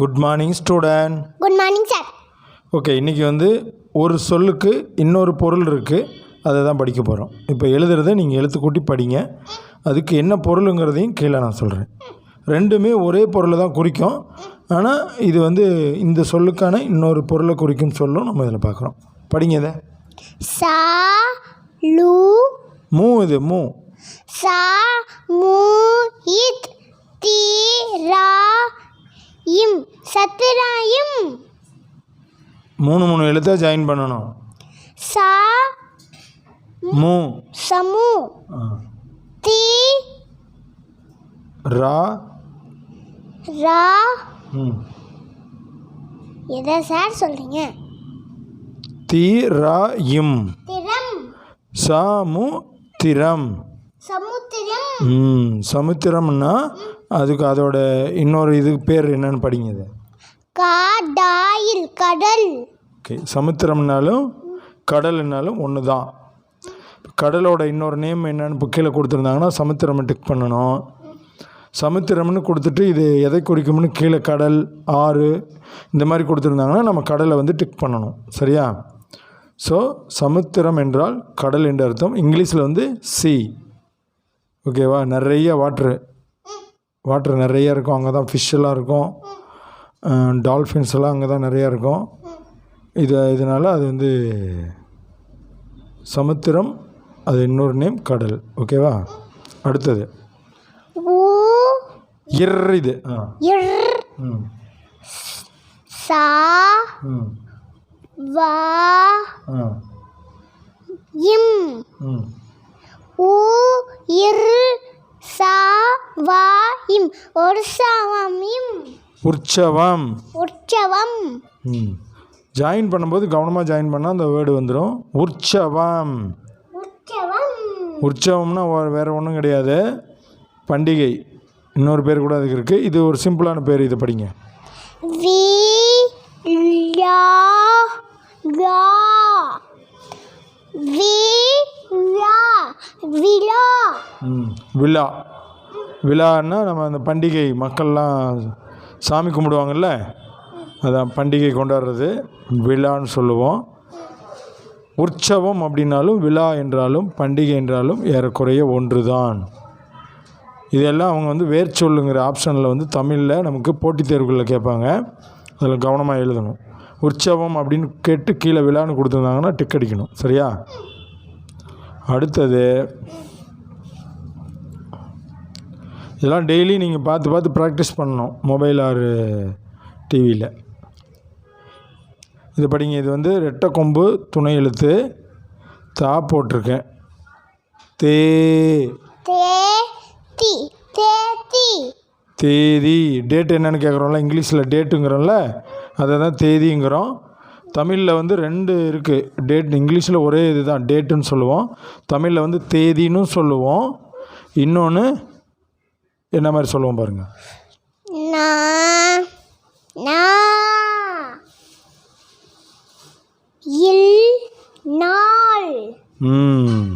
Good morning student good morning sir okay இன்றைக்கி வந்து ஒரு சொல்லுக்கு இன்னொரு பொருள் இருக்குது அதை தான் படிக்க போகிறோம் இப்போ எழுதுறதை நீங்கள் எழுத்து கூட்டி படிங்க. அதுக்கு என்ன பொருளுங்கிறதையும் கீழே நான் சொல்கிறேன் ரெண்டுமே ஒரே பொருளை தான் குறிக்கும். ஆனால் இது வந்து இந்த சொல்லுக்கான இன்னொரு பொருளை குறிக்கும் சொல்லும். நம்ம இதில் பார்க்குறோம். படிங்க இதை. சா லு மூ இது மூ. சா மு இத் தி ரா இம் சத்ராயிம் மூணு மூணு எழுத்தை ஜாயின் பண்ணணும். சா மூ. சமு. தி. ரா. ரா. எதை சார் சொல்றீங்க? தி ரா இம். திறம். சாமு திரம் சமுத்திரம். சமுத்திரம்னா அதுக்கு அதோட இன்னொரு இது பேர் என்னன்னு படிங்க காடாயில் கடல். ஓகே சமுத்திரம்னாலும் கடல்னாலும் ஒன்று தான் கடலோட இன்னொரு நேம் என்னன்னு இப்போ கீழே கொடுத்துருந்தாங்கன்னா சமுத்திரம் டிக் பண்ணணும். சமுத்திரம்னு கொடுத்துட்டு இது எதை குறிக்கும்னு கீழே கடல் ஆறு இந்த மாதிரி கொடுத்துருந்தாங்கன்னா நம்ம கடலை வந்து டிக் பண்ணணும். சரியா? ஸோ சமுத்திரம் என்றால் கடல் என்ற அர்த்தம். இங்கிலீஷில் வந்து சி ஓகேவா நிறைய வாட்ரு வாட்ரு நிறைய இருக்கும். அங்கே தான் ஃபிஷ்ஷெல்லாம் இருக்கும். டால்ஃபின்ஸ் எல்லாம் அங்கே தான் நிறையா இருக்கும். இது இதனால் அது வந்து சமுத்திரம் அது இன்னொரு நேம் கடல். ஓகேவா அடுத்தது. ஊ இர் இது. சா வா இம். ஊ இர் சா வா இம். உற்சவம் இம் உற்சவம். உற்சவம். ஜாயின் பண்ணும்போது கவனமாக ஜாயின் பண்ணால் அந்த வேர்டு வந்துடும் உற்சவம். உற்சவம். உற்சவம்னா வேற ஒன்றும் கிடையாது. பண்டிகை. இன்னொரு பேர் கூட அதுக்கு இருக்குது இது ஒரு சிம்பிளான பேர் இதை படிங்க. வி விழா. விழான்னா நம்ம அந்த பண்டிகை மக்கள்லாம் சாமி கும்பிடுவாங்கல்ல? அதான் பண்டிகை கொண்டாடுறது. விழான்னு சொல்லுவோம். உற்சவம் அப்படின்னாலும் விழா என்றாலும் பண்டிகை என்றாலும் ஏறக்குறைய ஒன்று தான் இதெல்லாம் அவங்க வந்து வேர்ச்சொல்லுங்கிற ஆப்ஷனில் வந்து தமிழில் நமக்கு போட்டித் தேர்வுகளில் கேட்பாங்க. அதில் கவனமாக எழுதணும். உற்சவம் அப்படின்னு கேட்டு கீழே விழான்னு கொடுத்துருந்தாங்கன்னா டிக் அடிக்கணும். சரியா? அடுத்தது இதெல்லாம் டெய்லி நீங்கள் பார்த்து பார்த்து ப்ராக்டிஸ் பண்ணணும். மொபைல் ஆர் டிவியில் இது படிங்க. இது வந்து ரெட்டை கொம்பு துணை எழுத்து தா போட்டிருக்கேன். தே தேதி தேதி. டேட் என்னன்னு கேட்குறோம்ல இங்கிலீஷில் டேட்டுங்கிறோம்ல அதை தான் தேதிங்கிறோம். தமிழில் வந்து ரெண்டு இருக்குது டேட் இங்கிலீஷில் ஒரே இது தான் டேட்டுன்னு சொல்லுவோம். தமிழில் வந்து தேதின்னு சொல்லுவோம். இன்னொன்று என்ன மாதிரி சொல்லுவோம் பாருங்கள் நா நா. இல் நாள். ம்.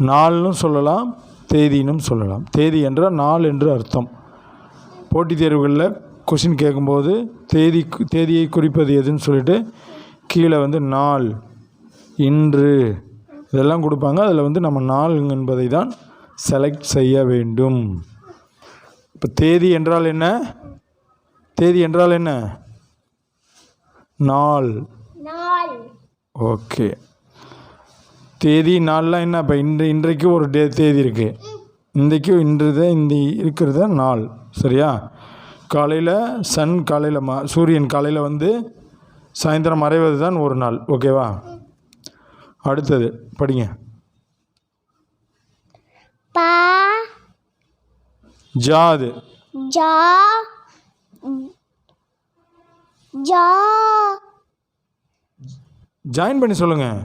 நாள்னு சொல்லலாம் தேதினும் சொல்லலாம். தேதி என்றால் நாள் என்று அர்த்தம். போட்டித் தேர்வுகளில் கொஷின் கேட்கும்போது தேதி தேதியை குறிப்பது எதுன்னு சொல்லிட்டு கீழே வந்து நாள் இன்று இதெல்லாம் கொடுப்பாங்க. அதில் வந்து நம்ம நாள் என்பதை தான் செலக்ட் செய்ய வேண்டும். இப்போ தேதி என்றால் என்ன? தேதி என்றால் என்ன? நாள். ஓகே. தேதி நாள்லாம் என்ன? இப்போ இன்று இன்றைக்கு ஒரு டே தேதி இருக்குது இன்றைக்கு இன்றுத இந்த இருக்கிறத நாள். சரியா? காலையில் சன் காலையில் மா சூரியன் காலையில் வந்து சாயந்தரம் மறைவது தான் ஒரு நாள். ஓகேவா? அடுத்தது படிங்க. பா ஜாது. ஜா ஜா. ஜாயின் பண்ணி சொல்லுங்கள்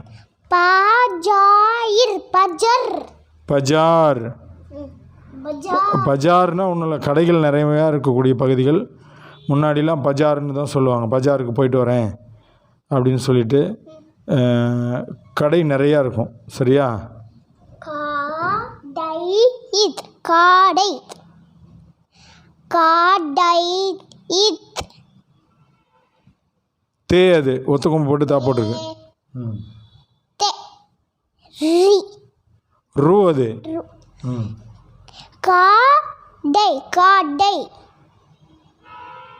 பாஜாயிர் பஜர். பஜார். பஜா. பஜார்னா ஒன்றும் இல்லை கடைகள் நிறையா இருக்கக்கூடிய பகுதிகள். முன்னாடிலாம் பஜார்னு தான் சொல்லுவாங்க. பஜாருக்கு போயிட்டு வரேன் அப்படின்னு சொல்லிட்டு கடை நிறையா இருக்கும். சரியா? காடை காடை. காடை இத் தே அது ஒத்தக்கொம்பு போட்டு தா போட்டிருக்கு. ம். தே. ரி. ரூ அது. ம். கா டை காடை.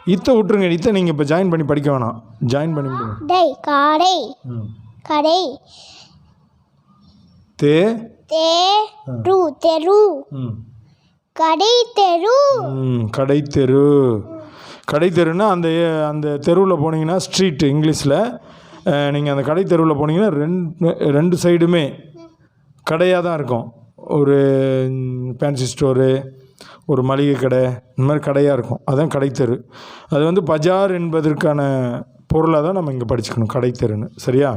இத்தை விட்டுருங்க இத்தை நீங்கள் இப்போ ஜாயின் பண்ணி படிக்க வேணாம். ஜாயின் பண்ணி விடுங்க. டை காடை. ம். கடை. தே. தே ரு தெரு. ம். கடை தெரு கடை தெரு கடை தெருன்னா அந்த அந்த தெருவில் போனீங்கன்னா ஸ்ட்ரீட் இங்கிலீஷில். நீங்கள் அந்த கடை தெருவில் போனீங்கன்னா ரெண்டு ரெண்டு சைடுமே கடையாக தான் இருக்கும். ஒரு ஃபேன்சி ஸ்டோரு ஒரு மளிகை கடை இந்த மாதிரி கடையாக இருக்கும். அதான் கடை தெரு அது வந்து பஜார் என்பதற்கான பொருளாக தான் நம்ம இங்கே படிச்சுக்கணும் கடை தெருன்னு சரியா?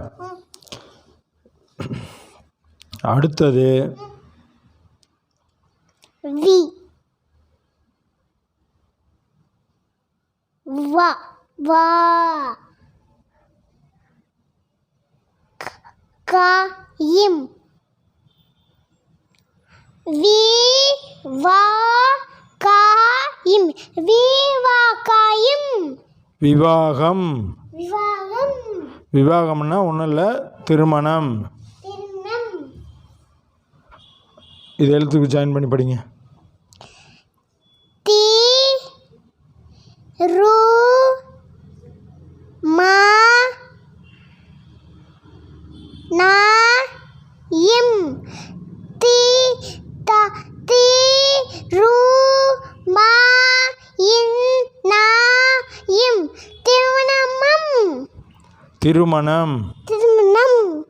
அடுத்தது. வி. வா வா கா இம். வி வா கா இம். வி வா கா இம். விவாகம். விவாகம். விவாகம்னா ஒன்றும் இல்லை திருமணம். திருமணம். இது எழுத்துக்கு ஜாயின் பண்ணி படிங்க. தி ரு மா நா இம் தி த தி ரு மா இன் நா இம். திருமணம் திருமணம். திருமணம்.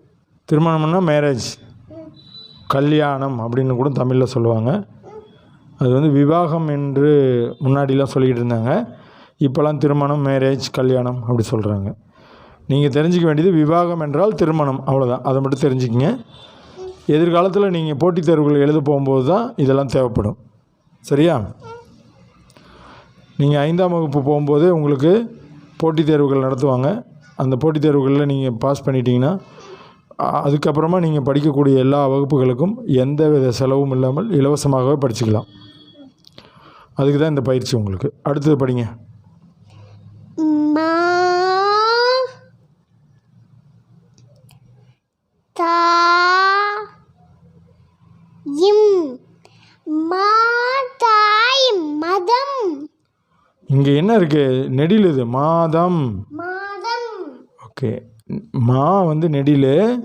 திருமணம்னா மேரேஜ் கல்யாணம் அப்படின்னு கூட தமிழில் சொல்லுவாங்க. அது வந்து விவாகம் என்று முன்னாடிலாம் சொல்லிக்கிட்டு இருந்தாங்க. இப்போலாம் திருமணம் மேரேஜ் கல்யாணம் அப்படி சொல்கிறாங்க நீங்கள் தெரிஞ்சுக்க வேண்டியது விவாகம் என்றால் திருமணம் அவ்வளோதான் அதை மட்டும் தெரிஞ்சுக்கங்க. எதிர்காலத்தில் நீங்கள் போட்டித் தேர்வுகள் எழுத போகும்போது தான் இதெல்லாம் தேவைப்படும். சரியா? நீங்கள் ஐந்தாம் வகுப்பு போகும்போது உங்களுக்கு போட்டித் தேர்வுகள் நடத்துவாங்க. அந்த போட்டித் தேர்வுகளில் நீங்கள் பாஸ் பண்ணிட்டீங்கன்னா அதுக்கப்புறமா நீங்கள் படிக்கக்கூடிய எல்லா வகுப்புகளுக்கும் எந்த வித செலவும் இல்லாமல் இலவசமாகவே படிச்சுக்கலாம். அதுக்கு தான் இந்த பயிற்சி உங்களுக்கு. அடுத்தது படிங்க. மா தா இம் மாதாய் மதம். இங்கே என்ன இருக்குது நெடில் இது மாதம். மாதம். ஓகே. மா வந்து நெடில்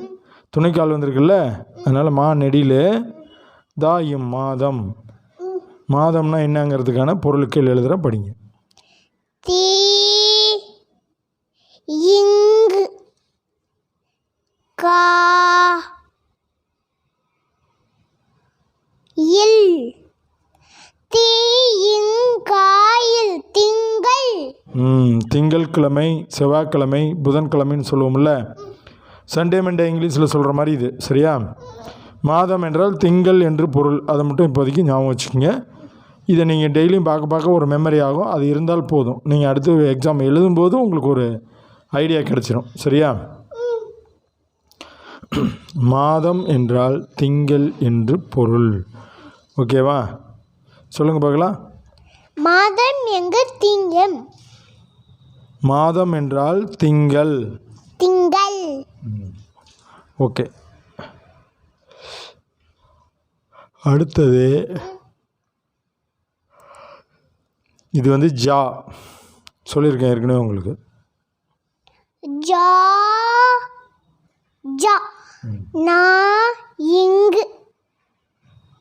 துணைக்கால் வந்திருக்குல்ல அதனால் மா நெடில் தாயும் மாதம். மாதம்னா என்னங்கிறதுக்கான பொருளுக்கள் எழுதுகிற படிங்க. தீ இங்கு கா இல் தீ இங்காயில் திங்கள். ம் செவ்வாய்க்கிழமை புதன்கிழமைன்னு சொல்லுவோம்ல. சண்டே மண்டே இங்கிலீஷில் சொல்கிற மாதிரி இது சரியா? மாதம் என்றால் திங்கள் என்று பொருள். அதை மட்டும் இப்போதைக்கு ஞாபகம் வச்சுக்கோங்க. இதை நீங்கள் டெய்லியும் பார்க்க பார்க்க ஒரு மெமரி ஆகும். அது இருந்தால் போதும். நீங்கள் அடுத்து எக்ஸாம் எழுதும்போது உங்களுக்கு ஒரு ஐடியா கிடைச்சிரும். சரியா? மாதம் என்றால் திங்கள் என்று பொருள். ஓகேவா? சொல்லுங்கள் பார்க்கலாம். மாதம் எங்கு திங்கம்? மாதம் என்றால் திங்கள். திங்கள். ஓகே. அடுத்தது இது வந்து ஜா. சொல்லியிருக்கேன் ஏற்கனவே உங்களுக்கு. ஜா. ஜா. நா. இங்கு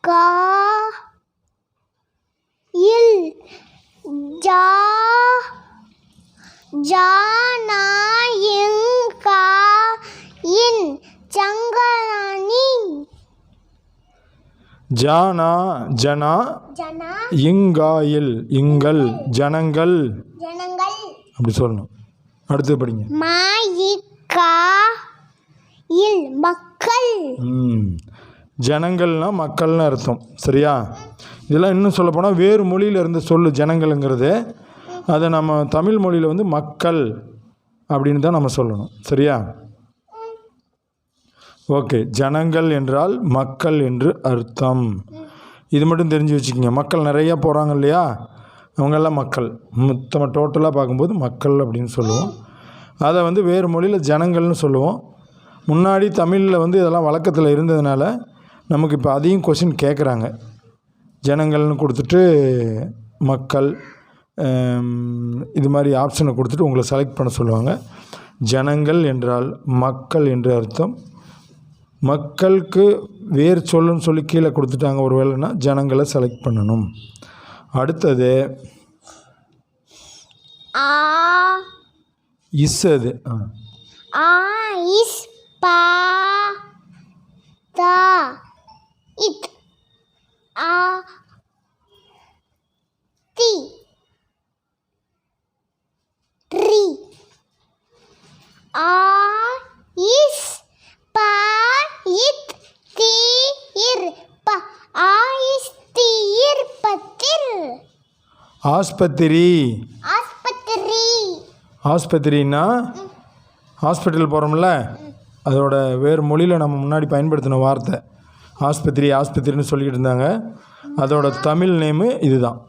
கா. இல். ஜா. ஜா. நா. இங். கா. இன். சங்கராணி. ஜானா ஜனா இங்காயில் இங்கள் ஜனங்கள். அப்படி சொல்லணும். அடுத்து படிங்க. மக்கள். ஜனங்கள்னா மக்கள்னு அர்த்தம். சரியா? இதெல்லாம் இன்னும் சொல்லப்போனால் வேறு மொழியில் இருந்து சொல்லு ஜனங்கள்ங்கிறது. அதை நம்ம தமிழ் மொழியில் வந்து மக்கள் அப்படின்னு தான் நம்ம சொல்லணும். சரியா? ஓகே ஜனங்கள் என்றால் மக்கள் என்று அர்த்தம். இது மட்டும் தெரிஞ்சு வச்சுக்கோங்க மக்கள் நிறையா போகிறாங்க இல்லையா? அவங்கெல்லாம் மக்கள். மொத்தமாக டோட்டலாக பார்க்கும்போது மக்கள் அப்படின்னு சொல்லுவோம். அதை வந்து வேறு மொழியில் ஜனங்கள்னு சொல்லுவோம். முன்னாடி தமிழில் வந்து இதெல்லாம் வழக்கத்தில் இருந்ததுனால நமக்கு இப்போ அதையும் கொஷின் கேட்குறாங்க ஜனங்கள்னு கொடுத்துட்டு மக்கள் இது மாதிரி ஆப்ஷனை கொடுத்துட்டு உங்களை செலக்ட் பண்ண சொல்லுவாங்க. ஜனங்கள் என்றால் மக்கள் என்று அர்த்தம். மக்களுக்கு வேறு சொல்லுன்னு சொல்லி கீழே கொடுத்துட்டாங்க ஒரு வேளைன்னா ஜனங்களை செலக்ட் பண்ணணும். அடுத்தது ஆ இஸ் அது ஆ ஆ இஸ் பா தா இத் ஆ தி ரி ஆ இஸ் பா இத் தி இர் ப ஆ இஸ் தி இர் பத்திர் ஆஸ்பத்திரி. ஆஸ்பத்திரி. ஆஸ்பத்திரின்னா ஹாஸ்பிட்டல் போகிறோம்ல அதோட வேறு மொழியில் நம்ம முன்னாடி பயன்படுத்தின வார்த்தை. ஆஸ்பத்திரி ஆஸ்பத்திரின்னு சொல்லிக்கிட்டு இருந்தாங்க. அதோட தமிழ் நேமு இதுதான்.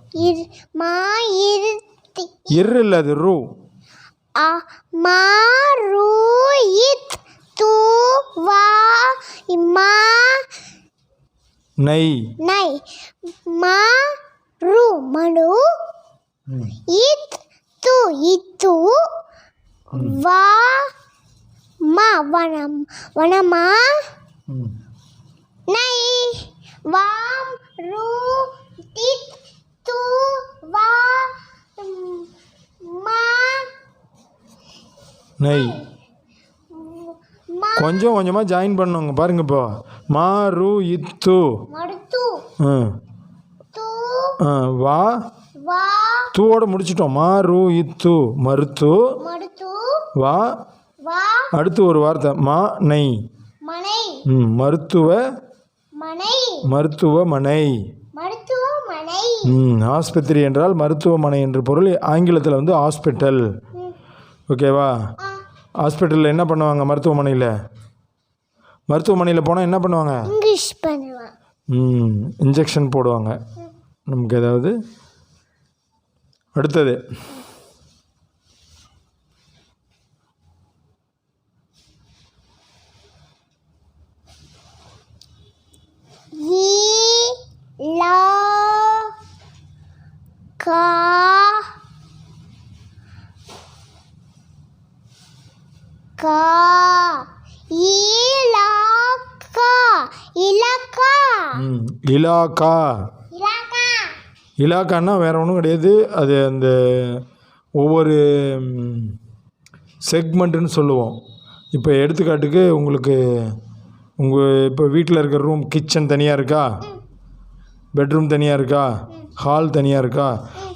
இரு இல்லை அது ரூ. நை நை மா ரு ಮಣು இத் து இத்து வா மா ವನಂ ವನಮ நை ವಾಂ ரு இத் து வா மா நை கொஞ்சம் கொஞ்சமாக ஜாயின் பண்ணுங்க பாருங்க இப்போ. மா ரு இத்து மடுத்து ம் வா. தூவோட முடிச்சிட்டோம். மா ரூ இத்து மருத்து. வா. அடுத்து ஒரு வார்த்தை. மா நெய் ம் மருத்துவ. மருத்துவமனை ஆஸ்பத்திரி என்றால் மருத்துவமனை என்று பொருள். ஆங்கிலத்தில் வந்து ஹாஸ்பிட்டல் ஓகேவா ஹாஸ்பிட்டலில் என்ன பண்ணுவாங்க மருத்துவமனையில் மருத்துவமனையில் போனால் என்ன பண்ணுவாங்க? இன்ஜெக்ஷன் போடுவாங்க. நமக்கு ஏதாவது அடுத்தது. கா இலக்கா. இலாக்கா இலக்கா. இலாக்கான்னா வேறு ஒன்றும் கிடையாது. அது அந்த ஒவ்வொரு செக்மெண்ட்டுன்னு சொல்லுவோம். இப்போ எடுத்துக்காட்டுக்கு உங்களுக்கு உங்கள் இப்போ வீட்டில் இருக்கிற ரூம் கிச்சன் தனியாக இருக்கா? பெட்ரூம் தனியாக இருக்கா? ஹால் தனியாக இருக்கா?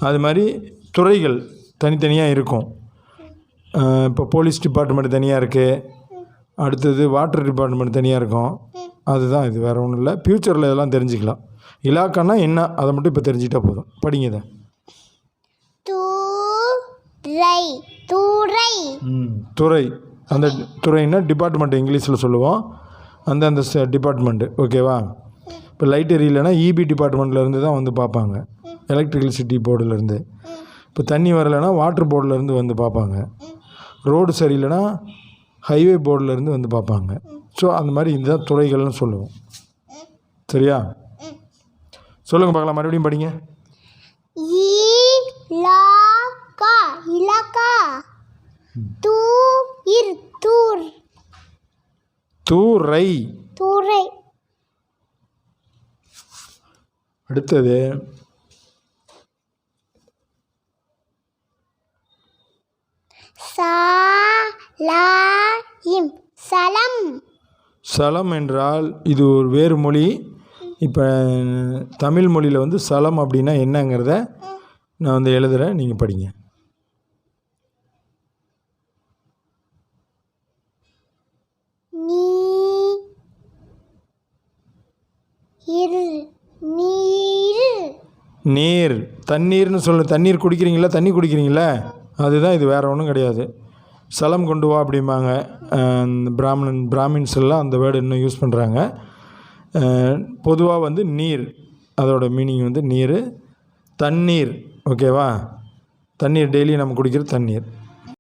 அது மாதிரி துறைகள் தனித்தனியாக இருக்கும். இப்போ போலீஸ் டிபார்ட்மெண்ட் தனியாக இருக்குது அடுத்தது வாட்டர் டிபார்ட்மெண்ட் தனியாக இருக்கும். அதுதான் இது வேறு ஒன்றும் இல்லை. ஃப்யூச்சரில் இதெல்லாம் தெரிஞ்சுக்கலாம். இலாக்கான்னா என்ன? அதை மட்டும் இப்போ தெரிஞ்சுக்கிட்டா போதும். படிங்க இதை. ம் துறை. அந்த துறைன்னா டிபார்ட்மெண்ட் இங்கிலீஷில் சொல்லுவோம். அந்த அந்த டிபார்ட்மெண்ட்டு ஓகேவா இப்போ லைட் எரியலைன்னா இபி டிபார்ட்மெண்ட்லேருந்து தான் வந்து பார்ப்பாங்க. எலக்ட்ரிசிட்டி போர்டுலேருந்து இப்போ தண்ணி வரலைன்னா வாட்டர் போர்டுலேருந்து வந்து பார்ப்பாங்க. ரோடு சரியில்லைன்னா ஹைவே போர்டுலேருந்து வந்து பார்ப்பாங்க. ஸோ அந்த மாதிரி இதுதான் துறைகள்னு சொல்லுவோம். சரியா? சொல்லுங்கள் பார்க்கலாம் மறுபடியும் படிங்க. இலாக்கா இலக்கா. தூ இர் தூர். தூரை. தூரை. அடுத்தது. சா லா இம் சலம். சலம் என்றால் இது ஒரு வேறு மொழி. இப்போ தமிழ் மொழியில் வந்து சலம் அப்படின்னா என்னங்கிறத நான் வந்து எழுதுகிறேன் நீங்கள் படிங்க. நீர். தண்ணீர்னு சொல்லு. தண்ணீர் குடிக்கிறீங்களா? தண்ணி குடிக்கிறீங்களா? அதுதான் இது வேறு ஒன்றும் கிடையாது. சலம் கொண்டு வா அப்படிம்பாங்க. பிராமணன் பிராமின்ஸ் எல்லாம் அந்த வேர்டு இன்னும் யூஸ் பண்ணுறாங்க பொதுவாக வந்து நீர். அதோட மீனிங் வந்து நீர் தண்ணீர். ஓகேவா தண்ணீர் டெய்லி நம்ம குடிக்கிற தண்ணீர்.